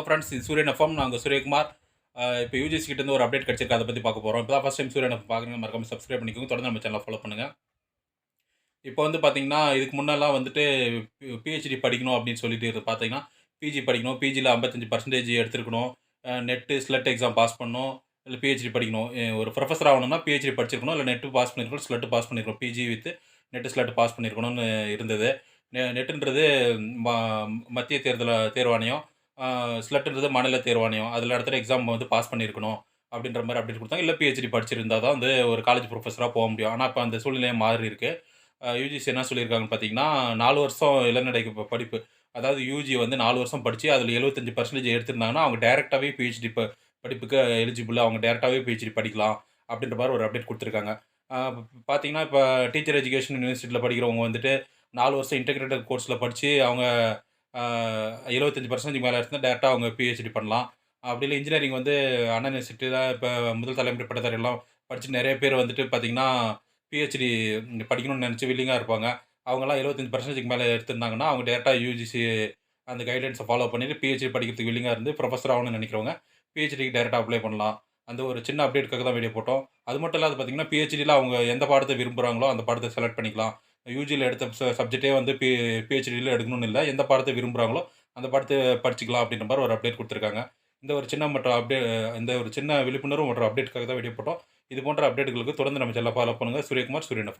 Friends இது சூரியன் FM நாங்கள் சூரியகுமார். இப்போ யூஜிசி கிட்டேருந்து ஒரு அப்டேட் கிடச்சிருக்கு அதை பற்றி பார்க்க போகிறோம் இப்போ தான் ஃபஸ்ட் டைம் சூரியன் எஃப்எம் பார்க்குறீங்க மறக்காம சப்ஸ்கிரைப் பண்ணிக்கோங்க. தொடர்ந்து நம்ம சேனலை ஃபாலோ பண்ணுங்கள் இப்போ வந்து பார்த்தீங்கன்னா இதுக்கு முன்னெல்லாம் வந்துட்டு பிஹெச்டி படிக்கணும் அப்படின்னு சொல்லிட்டு இருந்து பார்த்தீங்கன்னா பிஜி படிக்கணும் பிஜியில் ஐம்பத்தஞ்சு பர்சன்டேஜ் எடுத்துருக்கணும். நெட்டு ஸ்லெட் எக்ஸாம் பாஸ் பண்ணணும். இல்லை பிஹெச்டி படிக்கணும். ஒரு ப்ரொஃபஸர் ஆகணும்னா பிஹெச்டி படிச்சிருக்கணும். இல்லை நெட்டு பாஸ் பண்ணிருக்கணும் ஸ்லெட்டு பாஸ் பண்ணிருக்கணும். PG with NET SLET pass பண்ணியிருக்கணும்னு இருந்தது. நெ- நெட்டுன்றது ம- மத்திய தேர்தல் தேர்வாணையம். ஸ்லெட்டுன்றது மாநில தேர்வாணையம். அதில் இடத்துல எக்ஸாம் வந்து பாஸ் பண்ணியிருக்கணும் அப்படின்ற மாதிரி அப்டேட் கொடுத்தாங்க. இல்லை பிஹெச்டி படிச்சிருந்தால் தான் வந்து ஒரு காலேஜ் ப்ரொஃபஸராக போக முடியும். ஆனால் இப்போ அந்த சூழ்நிலையை மாறி இருக்கு. யூஜிசி என்ன சொல்லியிருக்காங்கன்னு பார்த்தீங்கன்னா நாலு வருஷம் இளநிலைக்கு இப்போ படிப்பு. அதாவது யூஜி வந்து நாலு வருஷம் படித்து அதில் எழுபத்தஞ்சு பர்சன்டேஜ் எடுத்திருந்தாங்கன்னா அவங்க டேரெக்டாகவே பிஹெச்டி ப படிப்புக்கு எலிஜிபிள் அவங்க டேரெக்டாகவே பிஹெச்டி படிக்கலாம் அப்படின்ற மாதிரி ஒரு அப்டேட் கொடுத்துருக்காங்க. பார்த்தீங்கன்னா இப்போ டீச்சர் எஜுகேஷன் யூனிவர்சிட்டியில் படிக்கிறவங்க வந்துட்டு நாலு வருஷம் இன்டெகிரேட்டட் கோர்ஸில் படித்து அவங்க எழுபத்தஞ்சு பர்சன்டேஜ் மேலே இருந்தால் டேரெக்டாக அவங்க பிஹெச்டி பண்ணலாம். அப்படி இல்லை இன்ஜினியரிங் வந்து அன்னனென்சிட்டி தான். இப்போ முதல் தலைமுறை பட்டதாரி எல்லாம் படித்து நிறைய பேர் வந்துட்டு பார்த்திங்கன்னா பிஹெச்டி படிக்கணும்னு நினச்சி வில்லிங்காக இருப்பாங்க. அவங்கெல்லாம் எழுபத்தஞ்சி பர்சன்டேஜ்க்கு மேலே எடுத்திருந்தாங்கன்னா அவங்க டேரெக்டாக யூஜிசி அந்த கைடன்ஸை ஃபாலோ பண்ணிவிட்டு பிஹெச்டி படிக்கிறதுக்கு வில்லிங்காக இருந்து ப்ரொஃபஸர் ஆகணும்னு நினைக்கிறவங்க பிஹெச்டிக்கு டேரெக்டாக அப்ளை பண்ணலாம். அந்த ஒரு சின்ன அப்டேட்டுக்காக தான் வீடியோ போட்டோம். அது மட்டும் இல்லாத பார்த்தீங்கன்னா பிஹெச்டியில் அவங்க எந்த பாடத்தை விரும்புகிறாங்களோ அந்த பாடத்தை செலக்ட் பண்ணிக்கலாம். யூஜியில் எடுத்த சப்ஜெக்டே வந்து பி பிஹெச்டியில் எடுக்கணும்னு இல்லை. எந்த பாடத்தை விரும்புகிறாங்களோ அந்த பாடத்தை படிச்சுக்கலாம் அப்படின்ற மாதிரி ஒரு அப்டேட் கொடுத்துருக்காங்க. இந்த ஒரு சின்ன மற்ற அப்டே இந்த ஒரு சின்ன விழிப்புணர்வு மற்றும் அப்டேட்டுக்காக தான் வெளியே போட்டோம். இது போன்ற அப்டேட்டுகளுக்கு தொடர்ந்து நம்ம செல்ல ஃபாலோ பண்ணுங்கள் சூரியகுமார் சூரியன்